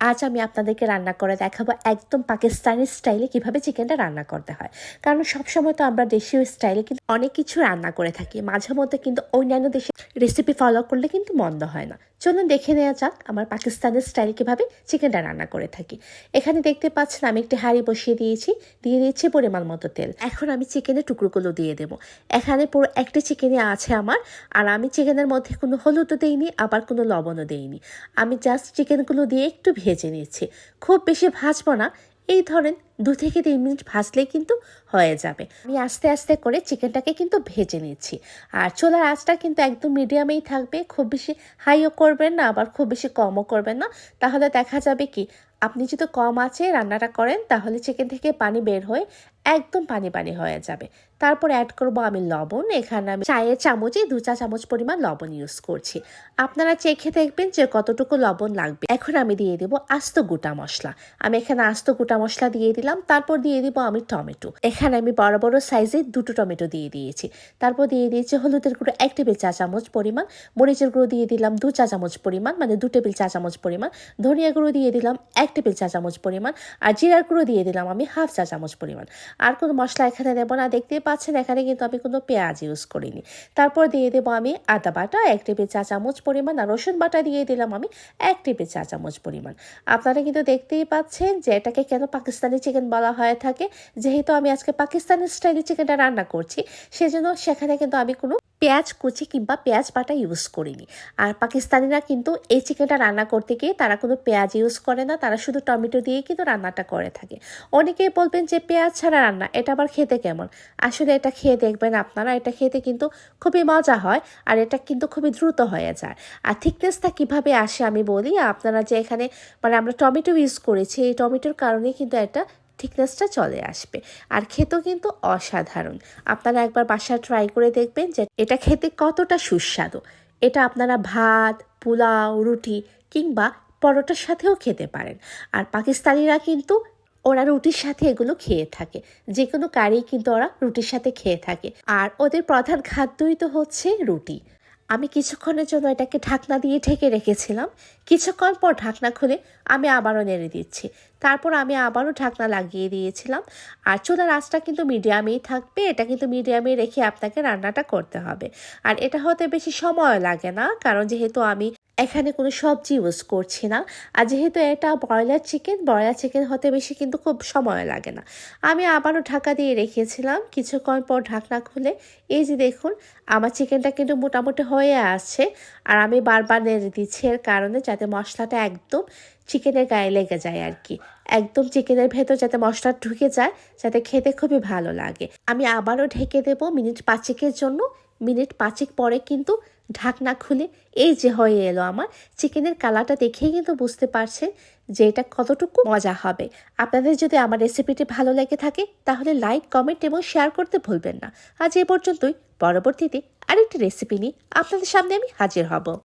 আজ আমি আপনাদেরকে রান্না করে দেখাবো একদম পাকিস্তানি স্টাইলে কীভাবে চিকেনটা রান্না করতে হয়। কারণ সবসময় তো আমরা দেশীয় স্টাইলে কিন্তু অনেক কিছু রান্না করে থাকি। মাঝে মধ্যে কিন্তু অন্যান্য দেশের রেসিপি ফলো করলে কিন্তু মন্দ হয় না। চলুন দেখে নেওয়া যাক আমার পাকিস্তানের স্টাইলে কীভাবে চিকেনটা রান্না করে থাকি। এখানে দেখতে পাচ্ছেন আমি একটি হাঁড়ি বসিয়ে দিয়েছি। দিয়ে দিয়েছি পরিমাণ মতো তেল। এখন আমি চিকেনের টুকরোগুলো দিয়ে দেবো। এখানে পুরো একটি চিকেনই আছে আমার। আর আমি চিকেনের মধ্যে কোনো হলুদও দেইনি, আবার কোনো লবণও দেইনি। আমি জাস্ট চিকেনগুলো দিয়ে একটু ভেজে নিচ্ছি। খুব বেশি ভাজবো না। এই ধরেন দু থেকে তিন মিনিট ভাজলেই কিন্তু হয়ে যাবে। আমি আস্তে আস্তে করে চিকেনটাকে কিন্তু ভেজে নিচ্ছি। আর চোলার আঁচটা কিন্তু একদম মিডিয়ামেই থাকবে। খুব বেশি হাইও করবেন না, আবার খুব বেশি কমও করবেন না। তাহলে দেখা যাবে কি, আপনি যদি কম আছে রান্নাটা করেন, তাহলে চিকেন থেকে পানি বের হয়ে একদম পানি পানি হয়ে যাবে। তারপর অ্যাড করব আমি লবণ। এখানে আমি চায়ের চামচে দু চা চামচ পরিমাণ লবণ ইউজ করছি। আপনারা চেখে দেখবেন যে কতটুকু লবণ লাগবে। এখন আমি দিয়ে দেবো আস্ত গোটা মশলা। আমি এখানে আস্ত গোটা মশলা দিয়ে দিলাম। তারপর দিয়ে দিব আমি টমেটো। এখানে আমি বড় বড় সাইজে দুটো টমেটো দিয়ে দিয়েছি। তারপর দিয়ে দিয়েছি হলুদের গুঁড়ো এক টেবিল চা চামচ পরিমাণ। মরিচের গুঁড়ো দিয়ে দিলাম দু চা চামচ পরিমাণ মানে দু টেবিল চা চামচ পরিমাণ। ধনিয়া গুঁড়ো দিয়ে দিলাম এক টেবিল চা চামচ পরিমাণ। আর জিরার গুঁড়ো দিয়ে দিলাম আমি হাফ চা চামচ পরিমাণ। আর কোনো মশলা এখানে দেবো না। দেখতেই পাচ্ছেন, এখানে কিন্তু আমি কোনো পেঁয়াজ ইউজ করিনি। তারপর দিয়ে দেবো আমি আদা বাটা, এক টেবিল চা চামচ পরিমাণ, আর রসুন বাটা দিয়ে দিলাম আমি এক টেবিল চা চামচ পরিমাণ। আপনারা কিন্তু দেখতেই পাচ্ছেন যে এটাকে কেন পাকিস্তানি চিকেন বলা হয়ে থাকে। যেহেতু আমি আজকে পাকিস্তানি স্টাইলে চিকেনটা রান্না করছি, সেজন্য সেখানে কিন্তু আমি কোনো পেঁয়াজ কুচি কিংবা পেঁয়াজ বাটা ইউজ করিনি। আর পাকিস্তানিরা কিন্তু এই চিকেনটা রান্না করতে গিয়ে তারা কোনো পেঁয়াজ ইউজ করে না, তারা শুধু টমেটো দিয়ে কিন্তু রান্নাটা করে থাকে। অনেকেই বলবেন যে পেঁয়াজ ছাড়া রান্না, এটা আবার খেতে কেমন? আসলে এটা খেয়ে দেখবেন আপনারা, এটা খেতে কিন্তু খুবই মজা হয় আর এটা কিন্তু খুবই দ্রুত হয়ে যায়। আর থিকনেসটা কীভাবে আসে আমি বলি, আপনারা যে এখানে মানে আমরা টমেটো ইউজ করেছি, এই টমেটোর কারণে কিন্তু এটা থিকনেসটা চলে আসবে। আর খেতেও কিন্তু অসাধারণ। আপনারা একবার বাসায় ট্রাই করে দেখবেন যে এটা খেতে কতটা সুস্বাদু। এটা আপনারা ভাত, পোলাও, রুটি কিংবা পরোটার সাথেও খেতে পারেন। আর পাকিস্তানিরা কিন্তু ওরা রুটির সাথে এগুলো খেয়ে থাকে। যে কোনো কারি কিন্তু ওরা রুটির সাথে খেয়ে থাকে। আর ওদের প্রধান খাদ্যই তো হচ্ছে রুটি। আমি কিছুক্ষণের জন্য এটাকে ঢাকনা দিয়ে ঢেকে রেখেছিলাম। কিছুক্ষণ পর ঢাকনা খুলে আমি আবারও নেড়ে দিচ্ছি। তারপর আমি আবারও ঢাকনা লাগিয়ে দিয়েছিলাম। আর চুলার আঁচটা কিন্তু মিডিয়ামেই থাকবে। এটা কিন্তু মিডিয়ামে রেখে আপনাকে রান্নাটা করতে হবে। আর এটা হতে বেশি সময় লাগে না, কারণ যেহেতু আমি এখানে কোনো সবজি ইউজ করছি না। আর যেহেতু এটা ব্রয়লার চিকেন ব্রয়লার চিকেন হতে বেশি কিন্তু খুব সময় লাগে না। আমি আবারও ঢাকা দিয়ে রেখেছিলাম, কিছুক্ষণ পর ঢাকনা খুলে, এই যে দেখুন, আমার চিকেনটা কিন্তু মোটামুটি হয়ে আসছে। আর আমি বারবার নেড়ে দিচ্ছি, এর কারণে যাতে মশলাটা একদম চিকেনের গায়ে লেগে যায় আর কি। একদম চিকেনের ভেতর যাতে মশলা ঢুকে যায়, যাতে খেতে খুবই ভালো লাগে। আমি আবারও ঢেকে দেবো মিনিট পাঁচেকের জন্য। মিনিট পাঁচেক পরে কিন্তু ঢাকনা খুলে এই যে হয়ে এলো আমার চিকেনের কালারটা দেখেই কিন্তু বুঝতে পারছে যে এটা কতটুকু মজা হবে। আপনাদের যদি আমার রেসিপিটি ভালো লেগে থাকে তাহলে লাইক, কমেন্ট এবং শেয়ার করতে ভুলবেন না। আজ এ পর্যন্তই। পরবর্তীতে আরেকটি রেসিপি নিয়ে আপনাদের সামনে আমি হাজির হব।